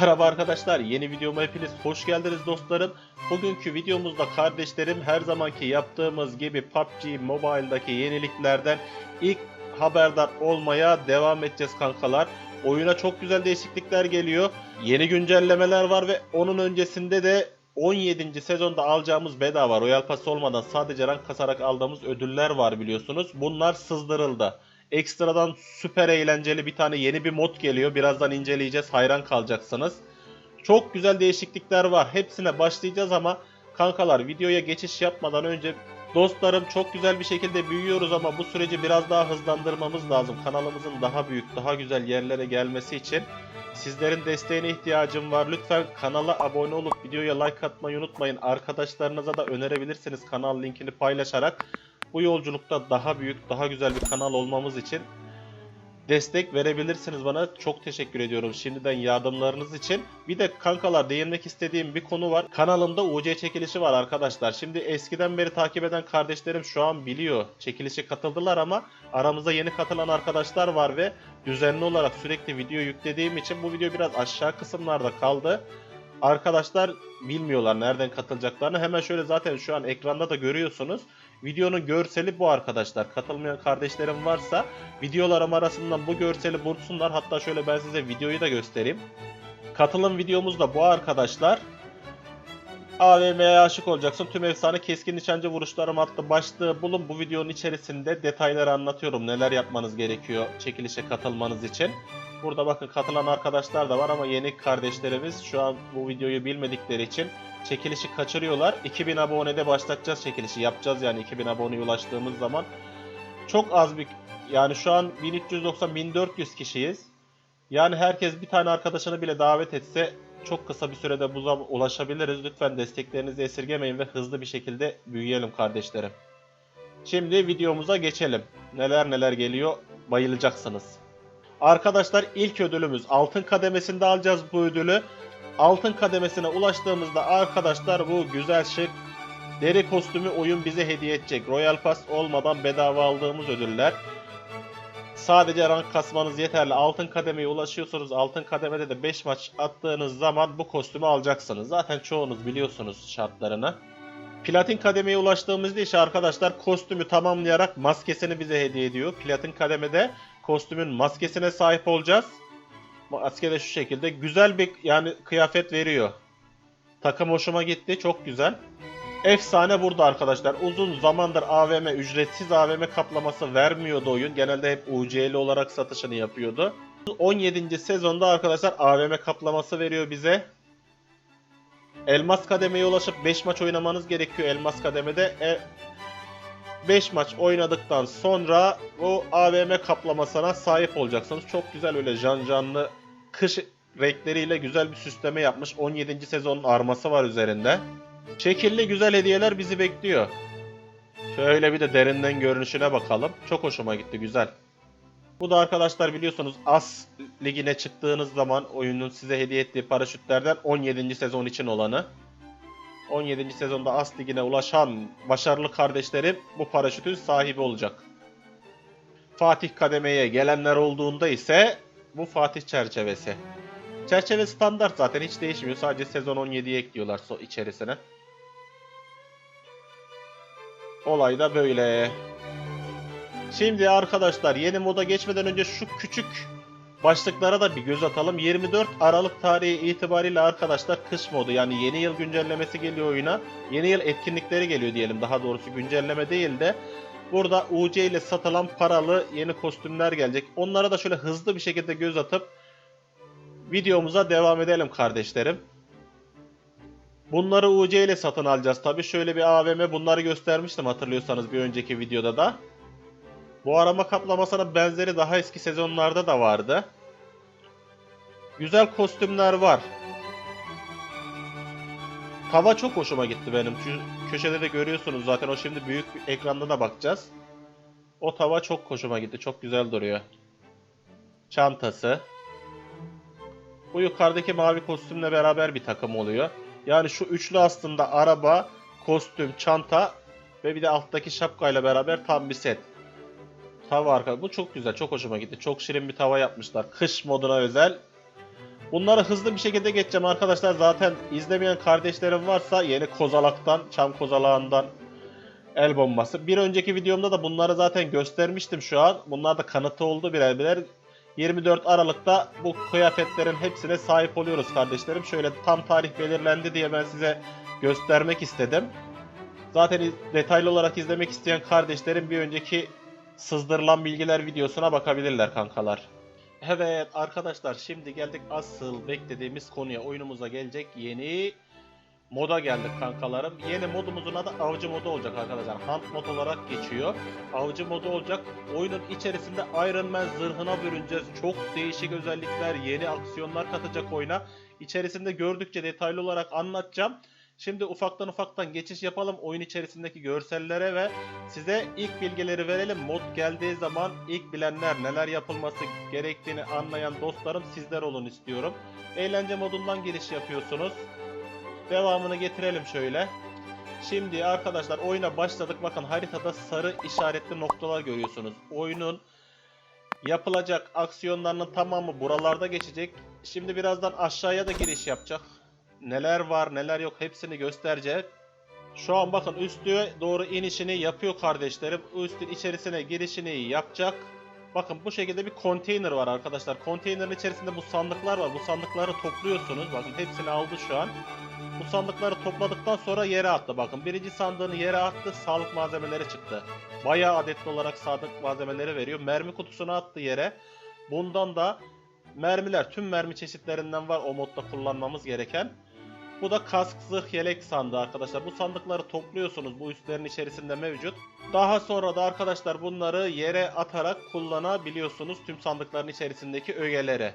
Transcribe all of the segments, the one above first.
Merhaba arkadaşlar, yeni videoma hepiniz hoş geldiniz dostlarım. Bugünkü videomuzda kardeşlerim her zamanki yaptığımız gibi PUBG Mobile'daki yeniliklerden ilk haberdar olmaya devam edeceğiz kankalar. Oyuna çok güzel değişiklikler geliyor. Yeni güncellemeler var ve onun öncesinde de 17. sezonda alacağımız bedava Royal Pass olmadan sadece rank kasarak aldığımız ödüller var biliyorsunuz. Bunlar sızdırıldı. Ekstradan süper eğlenceli bir tane yeni bir mod geliyor. Birazdan inceleyeceğiz. Hayran kalacaksınız. Çok güzel değişiklikler var. Hepsine başlayacağız ama kankalar videoya geçiş yapmadan önce dostlarım çok güzel bir şekilde büyüyoruz ama bu süreci biraz daha hızlandırmamız lazım. Kanalımızın daha büyük, daha güzel yerlere gelmesi için sizlerin desteğine ihtiyacım var. Lütfen kanala abone olup videoya like atmayı unutmayın. Arkadaşlarınıza da önerebilirsiniz kanal linkini paylaşarak bu yolculukta daha büyük, daha güzel bir kanal olmamız için destek verebilirsiniz bana. Çok teşekkür ediyorum şimdiden yardımlarınız için. Bir de kankalar değinmek istediğim bir konu var. Kanalımda UC çekilişi var arkadaşlar. Şimdi eskiden beri takip eden kardeşlerim şu an biliyor. Çekilişe katıldılar ama aramızda yeni katılan arkadaşlar var ve düzenli olarak sürekli video yüklediğim için bu video biraz aşağı kısımlarda kaldı. Arkadaşlar bilmiyorlar nereden katılacaklarını. Hemen şöyle zaten şu an ekranda da görüyorsunuz. Videonun görseli bu arkadaşlar. Katılmayan kardeşlerim varsa videolarım arasından bu görseli bulsunlar. Hatta şöyle ben size videoyu da göstereyim. Katılım videomuz da bu arkadaşlar. AVM'ye aşık olacaksın. Tüm efsane keskin nişancı vuruşlarım adlı başlığı bulun. Bu videonun içerisinde detayları anlatıyorum. Neler yapmanız gerekiyor çekilişe katılmanız için. Burada bakın katılan arkadaşlar da var ama yeni kardeşlerimiz şu an bu videoyu bilmedikleri için çekilişi kaçırıyorlar. 2000 abonede başlatacağız çekilişi. Yapacağız yani 2000 aboneye ulaştığımız zaman. Çok az bir yani şu an 1390-1400 kişiyiz. Yani herkes bir tane arkadaşını bile davet etse çok kısa bir sürede buza ulaşabiliriz. Lütfen desteklerinizi esirgemeyin ve hızlı bir şekilde büyüyelim kardeşlerim. Şimdi videomuza geçelim. Neler neler geliyor bayılacaksınız. Arkadaşlar ilk ödülümüz altın kademesinde alacağız bu ödülü. Altın kademesine ulaştığımızda arkadaşlar bu güzel şık deri kostümü oyun bize hediye edecek. Royal Pass olmadan bedava aldığımız ödüller. Sadece rank kasmanız yeterli. Altın kademeye ulaşıyorsunuz. Altın kademede de 5 maç attığınız zaman bu kostümü alacaksınız. Zaten çoğunuz biliyorsunuz şartlarını. Platin kademeye ulaştığımızda ise arkadaşlar kostümü tamamlayarak maskesini bize hediye ediyor. Platin kademede kostümün maskesine sahip olacağız. Maske de şu şekilde. Güzel bir yani kıyafet veriyor. Takım hoşuma gitti. Çok güzel. Efsane burada arkadaşlar. Uzun zamandır AVM ücretsiz AVM kaplaması vermiyordu oyun. Genelde hep UC'li olarak satışını yapıyordu. 17. sezonda arkadaşlar AVM kaplaması veriyor bize. Elmas kademeye ulaşıp 5 maç oynamanız gerekiyor Elmas kademede. E, 5 maç oynadıktan sonra o AVM kaplamasına sahip olacaksınız. Çok güzel öyle can canlı kış renkleriyle güzel bir süsleme yapmış. 17. sezonun arması var üzerinde. Şekilli güzel hediyeler bizi bekliyor. Şöyle bir de derinden görünüşüne bakalım. Çok hoşuma gitti güzel. Bu da arkadaşlar biliyorsunuz As ligine çıktığınız zaman oyunun size hediye ettiği paraşütlerden 17. sezon için olanı. 17. sezonda As ligine ulaşan başarılı kardeşlerim bu paraşütün sahibi olacak. Fatih kademeye gelenler olduğunda ise bu Fatih çerçevesi. Çerçeve standart zaten hiç değişmiyor. Sadece sezon 17'yi ekliyorlar so içerisine. Olay da böyle. Şimdi arkadaşlar yeni moda geçmeden önce şu küçük başlıklara da bir göz atalım. 24 Aralık tarihi itibariyle arkadaşlar kış modu yani yeni yıl güncellemesi geliyor oyuna. Yeni yıl etkinlikleri geliyor diyelim daha doğrusu güncelleme değil de. Burada UC ile satılan paralı yeni kostümler gelecek. Onlara da şöyle hızlı bir şekilde göz atıp videomuza devam edelim kardeşlerim. Bunları UC ile satın alacağız. Tabi şöyle bir AVM bunları göstermiştim hatırlıyorsanız bir önceki videoda da. Bu arama kaplamasına benzeri daha eski sezonlarda da vardı. Güzel kostümler var. Tava çok hoşuma gitti benim. Şu köşede de görüyorsunuz zaten o şimdi büyük ekranda da bakacağız. O tava çok hoşuma gitti. Çok güzel duruyor. Çantası. Bu yukarıdaki mavi kostümle beraber bir takım oluyor. Yani şu üçlü aslında araba, kostüm, çanta ve bir de alttaki şapkayla beraber tam bir set. Tava arka. Bu çok güzel. Çok hoşuma gitti. Çok şirin bir tava yapmışlar. Kış moduna özel. Bunları hızlı bir şekilde geçeceğim arkadaşlar. Zaten izlemeyen kardeşlerim varsa yeni kozalaktan, çam kozalağından el bombası. Bir önceki videomda da bunları zaten göstermiştim şu an. Bunlar da kanıtı oldu birer birer. 24 Aralık'ta bu kıyafetlerin hepsine sahip oluyoruz kardeşlerim. Şöyle tam tarih belirlendi diye ben size göstermek istedim. Zaten detaylı olarak izlemek isteyen kardeşlerim bir önceki sızdırılan bilgiler videosuna bakabilirler kankalar. Evet arkadaşlar şimdi geldik asıl beklediğimiz konuya. Oyunumuza gelecek yeni moda geldik kankalarım. Yeni modumuzun adı avcı modu olacak arkadaşlar. Hunt mod olarak geçiyor. Avcı modu olacak. Oyunun içerisinde Iron Man zırhına bürüneceğiz. Çok değişik özellikler, yeni aksiyonlar katacak oyuna. İçerisinde gördükçe detaylı olarak anlatacağım. Şimdi ufaktan ufaktan geçiş yapalım oyun içerisindeki görsellere ve size ilk bilgileri verelim. Mod geldiği zaman ilk bilenler neler yapılması gerektiğini anlayan dostlarım sizler olun istiyorum. Eğlence modundan giriş yapıyorsunuz. Devamını getirelim şöyle. Şimdi arkadaşlar oyuna başladık. Bakın haritada sarı işaretli noktalar görüyorsunuz. Oyunun yapılacak aksiyonlarının tamamı buralarda geçecek. Şimdi birazdan aşağıya da giriş yapacak. Neler var neler yok hepsini göstereceğiz. Şu an bakın üstüne doğru inişini yapıyor kardeşlerim. Üstün içerisine girişini yapacak. Bakın bu şekilde bir konteyner var arkadaşlar. Konteynerin içerisinde bu sandıklar var. Bu sandıkları topluyorsunuz. Bakın hepsini aldı şu an. Bu sandıkları topladıktan sonra yere attı. Bakın birinci sandığını yere attı. Sağlık malzemeleri çıktı. Bayağı adetli olarak sağlık malzemeleri veriyor. Mermi kutusunu attı yere. Bundan da mermiler, tüm mermi çeşitlerinden var o modda kullanmamız gereken. Bu da kask, zırh, yelek sandığı arkadaşlar. Bu sandıkları topluyorsunuz. Bu üstlerin içerisinde mevcut. Daha sonra da arkadaşlar bunları yere atarak kullanabiliyorsunuz tüm sandıkların içerisindeki ögeleri.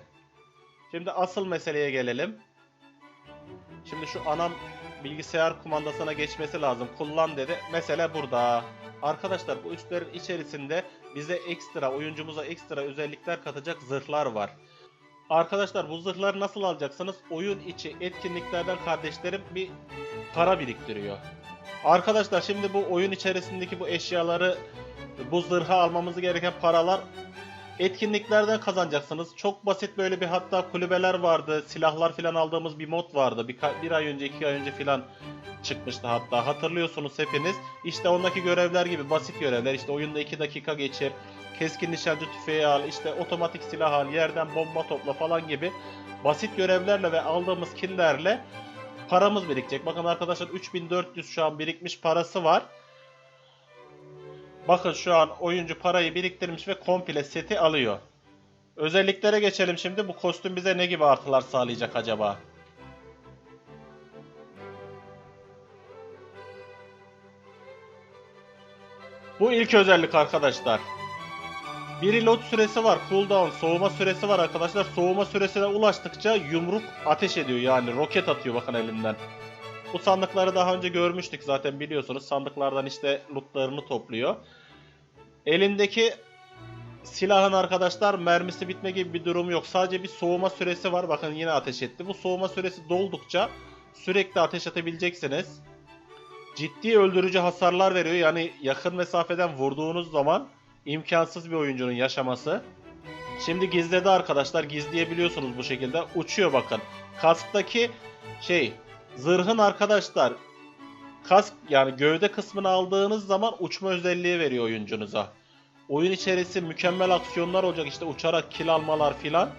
Şimdi asıl meseleye gelelim. Şimdi şu anam bilgisayar kumandasına geçmesi lazım. Kullan dedi. Mesele burada. Arkadaşlar bu üstlerin içerisinde bize ekstra, oyuncumuza ekstra özellikler katacak zırhlar var. Arkadaşlar bu nasıl alacaksınız? Oyun içi etkinliklerden kardeşlerim bir para biriktiriyor. Arkadaşlar şimdi bu oyun içerisindeki bu eşyaları bu zırha almamız gereken paralar etkinliklerden kazanacaksınız. Çok basit böyle bir hatta kulübeler vardı. Silahlar filan aldığımız bir mod vardı. Bir, bir ay önce iki ay önce filan çıkmıştı hatta. Hatırlıyorsunuz hepiniz. İşte ondaki görevler gibi basit görevler. İşte oyunda 2 dakika geçir. Keskin nişancı tüfeği al. işte otomatik silah al. Yerden bomba topla falan gibi. Basit görevlerle ve aldığımız killerle paramız birikecek. Bakın arkadaşlar 3400 şu an birikmiş parası var. Bakın şu an oyuncu parayı biriktirmiş ve komple seti alıyor. Özelliklere geçelim şimdi. Bu kostüm bize ne gibi artılar sağlayacak acaba? Bu ilk özellik arkadaşlar. Bir reload süresi var. Cooldown, soğuma süresi var arkadaşlar. Soğuma süresine ulaştıkça yumruk ateş ediyor yani roket atıyor bakın elinden. Bu sandıkları daha önce görmüştük zaten biliyorsunuz. Sandıklardan işte lootlarını topluyor. Elindeki silahın arkadaşlar mermisi bitme gibi bir durum yok. Sadece bir soğuma süresi var. Bakın yine ateş etti. Bu soğuma süresi doldukça sürekli ateş atabileceksiniz. Ciddi öldürücü hasarlar veriyor. Yani yakın mesafeden vurduğunuz zaman imkansız bir oyuncunun yaşaması. Şimdi gizledi arkadaşlar. Gizleyebiliyorsunuz bu şekilde. Uçuyor bakın. Kasktaki şey zırhın arkadaşlar kask yani gövde kısmını aldığınız zaman uçma özelliği veriyor oyuncunuza. Oyun içerisi mükemmel aksiyonlar olacak işte uçarak kill almalar filan.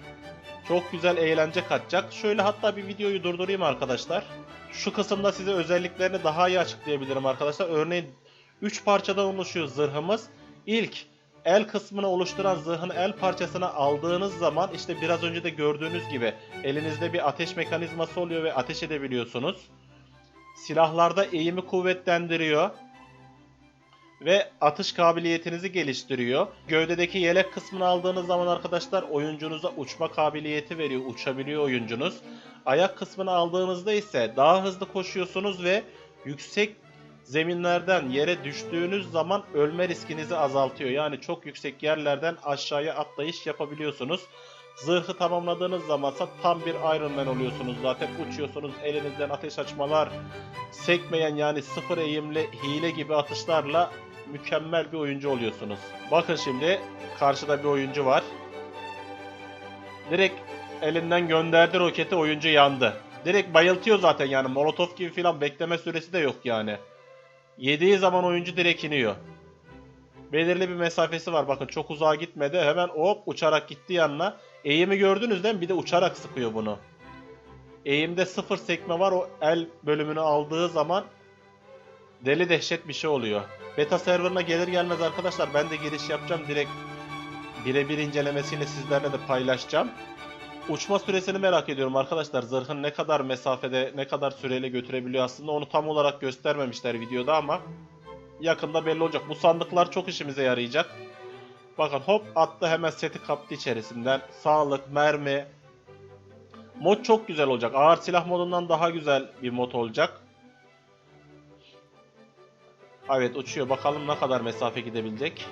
Çok güzel eğlence katacak. Şöyle hatta bir videoyu durdurayım arkadaşlar. Şu kısımda size özelliklerini daha iyi açıklayabilirim arkadaşlar. Örneğin 3 parçadan oluşuyor zırhımız. İlk el kısmını oluşturan zırhın el parçasını aldığınız zaman işte biraz önce de gördüğünüz gibi elinizde bir ateş mekanizması oluyor ve ateş edebiliyorsunuz. Silahlarda eğimi kuvvetlendiriyor ve atış kabiliyetinizi geliştiriyor. Gövdedeki yelek kısmını aldığınız zaman arkadaşlar oyuncunuza uçma kabiliyeti veriyor. Uçabiliyor oyuncunuz. Ayak kısmını aldığınızda ise daha hızlı koşuyorsunuz ve yüksek zeminlerden yere düştüğünüz zaman ölme riskinizi azaltıyor. Yani çok yüksek yerlerden aşağıya atlayış yapabiliyorsunuz. Zırhı tamamladığınız zamansa tam bir Iron Man oluyorsunuz zaten. Uçuyorsunuz elinizden ateş açmalar, sekmeyen yani sıfır eğimli hile gibi atışlarla mükemmel bir oyuncu oluyorsunuz. Bakın şimdi karşıda bir oyuncu var. Direkt elinden gönderdi roketi oyuncu yandı. Direkt bayıltıyor zaten yani molotof gibi filan bekleme süresi de yok yani. Yediği zaman oyuncu direkt iniyor. Belirli bir mesafesi var bakın çok uzağa gitmedi hemen hop uçarak gitti yanına. Eğimi gördünüz değil mi? Bir de uçarak sıkıyor bunu. Eğimde sıfır sekme var o el bölümünü aldığı zaman deli dehşet bir şey oluyor. Beta serverına gelir gelmez arkadaşlar ben de giriş yapacağım direkt birebir incelemesini sizlerle de paylaşacağım. Uçma süresini merak ediyorum arkadaşlar. Zırhın ne kadar mesafede, ne kadar süreyle götürebiliyor aslında onu tam olarak göstermemişler videoda ama yakında belli olacak. Bu sandıklar çok işimize yarayacak. Bakın hop attı hemen seti kaptı içerisinden. Sağlık, mermi. Mod çok güzel olacak. Ağır silah modundan daha güzel bir mod olacak. Evet uçuyor. Bakalım ne kadar mesafe gidebilecek.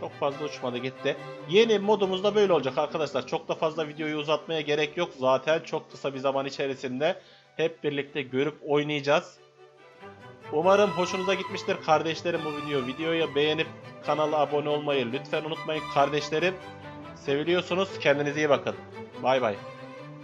Çok fazla uçmadı gitti. Yeni modumuz da böyle olacak arkadaşlar. Çok da fazla videoyu uzatmaya gerek yok. Zaten çok kısa bir zaman içerisinde hep birlikte görüp oynayacağız. Umarım hoşunuza gitmiştir kardeşlerim bu video. Videoyu beğenip kanala abone olmayı lütfen unutmayın kardeşlerim. Seviliyorsunuz. Kendinize iyi bakın. Bay bay.